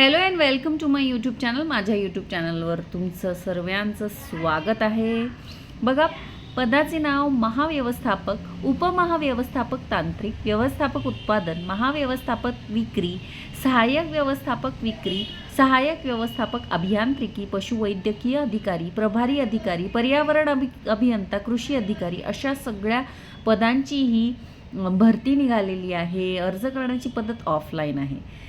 Hello and welcome to my YouTube channel माझ्या YouTube चॅनलवर तुमचं सर्वांचं स्वागत आहे. बघा पदाचे नाव महाव्यवस्थापक उपमहाव्यवस्थापक तांत्रिक व्यवस्थापक उत्पादन महाव्यवस्थापक विक्री सहाय्यक व्यवस्थापक विक्री सहाय्यक व्यवस्थापक अभियांत्रिकी पशुवैद्यकीय अधिकारी प्रभारी अधिकारी पर्यावरण अभि अभियंता कृषी अधिकारी अशा सगळ्या पदांची ही भरती निघालेली आहे. अर्ज करण्याची पद्धत ऑफलाईन आहे.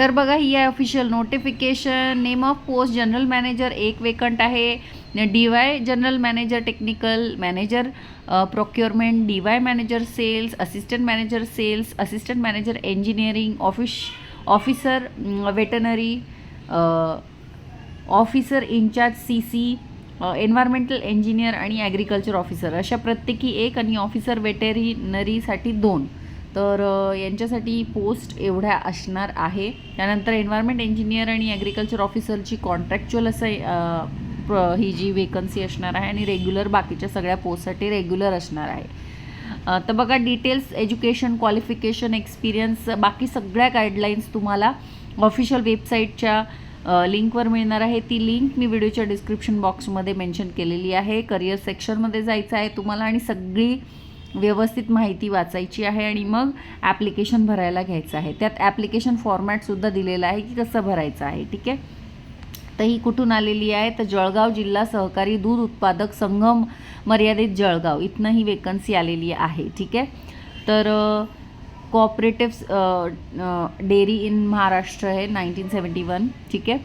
तर बघा ही आहे official notification name of post general manager एक वेकंट आहे. D Y general manager technical manager procurement D Y manager sales assistant manager sales assistant manager engineering office officer veterinary officer incharge C C environmental engineer आणि agriculture officer अशा प्रत्येकी एक आणि officer वेटेरिनरीसाठी दोन. तर यांच्यासाठी पोस्ट एवढ्या असणार आहे. त्यानंतर एन्व्हायरमेंट इंजिनियर आणि ॲग्रिकल्चर ऑफिसरची कॉन्ट्रॅक्च्युअल असं प्र- ही जी वेकन्सी असणार आहे आणि रेग्युलर बाकीच्या सगळ्या पोस्टसाठी रेग्युलर असणार आहे. तर बघा डिटेल्स एज्युकेशन क्वालिफिकेशन एक्सपिरियन्स बाकी सगळ्या गाईडलाईन्स तुम्हाला ऑफिशियल वेबसाईटच्या लिंकवर मिळणार आहे. ती लिंक मी व्हिडिओच्या डिस्क्रिप्शन बॉक्समध्ये मेन्शन केलेली आहे. करिअर सेक्शनमध्ये जायचं आहे तुम्हाला आणि सगळी व्यवस्थित माहिती वाचायची आहे आणि मग ॲप्लिकेशन भरायला घ्यायचं आहे. त्यात ॲप्लिकेशन फॉर्मॅटसुद्धा दिलेलं आहे की कसं भरायचं आहे ठीक आहे? तर ही कुठून आलेली आहे? तर जळगाव जिल्हा सहकारी दूध उत्पादक संगम मर्यादित जळगाव. इथनं ही वेकन्सी आलेली आहे ठीक आहे? तर कोऑपरेटिव्ह डेअरी इन महाराष्ट्र आहे नाईन्टीन सेवन्टी वन ठीक आहे?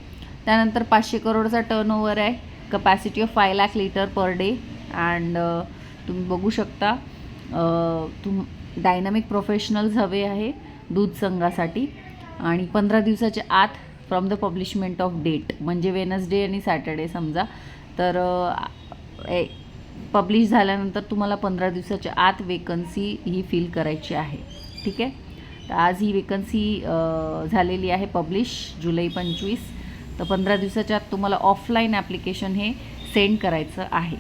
त्यानंतर पाचशे करोडचा टर्न आहे. Capacity of five lakh litre per day and तुम्ही बघू शकता. तुम डायनामिक प्रोफेशनल्स हवे आहे दूध संघासाठी. आणि पंधरा दिवसाच्या आत from the publishment of date म्हणजे वेनसडे आणि सॅटर्डे समजा. तर ए पब्लिश झाल्यानंतर तुम्हाला पंधरा दिवसाच्या आत वेकन्सी ही फिल करायची आहे. ठीक आहे? तर आज ही वेकन्सी झालेली आहे पब्लिश जुलै पंचवीस. तर पंधरा दिवसाच्या आत तुम्हाला ऑफलाईन ॲप्लिकेशन हे सेंड करायचं आहे.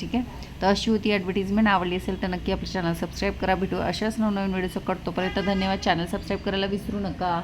ठीक आहे? तर अशी होती ॲडव्हर्टिजमेंट आवडली असेल तर नक्की आपलं चॅनल सबस्क्राईब करा. भेटू अशाच नवनवीन व्हिडिओ करतो तोपर्यंत धन्यवाद. चॅनल सबस्क्राईब करायला विसरू नका.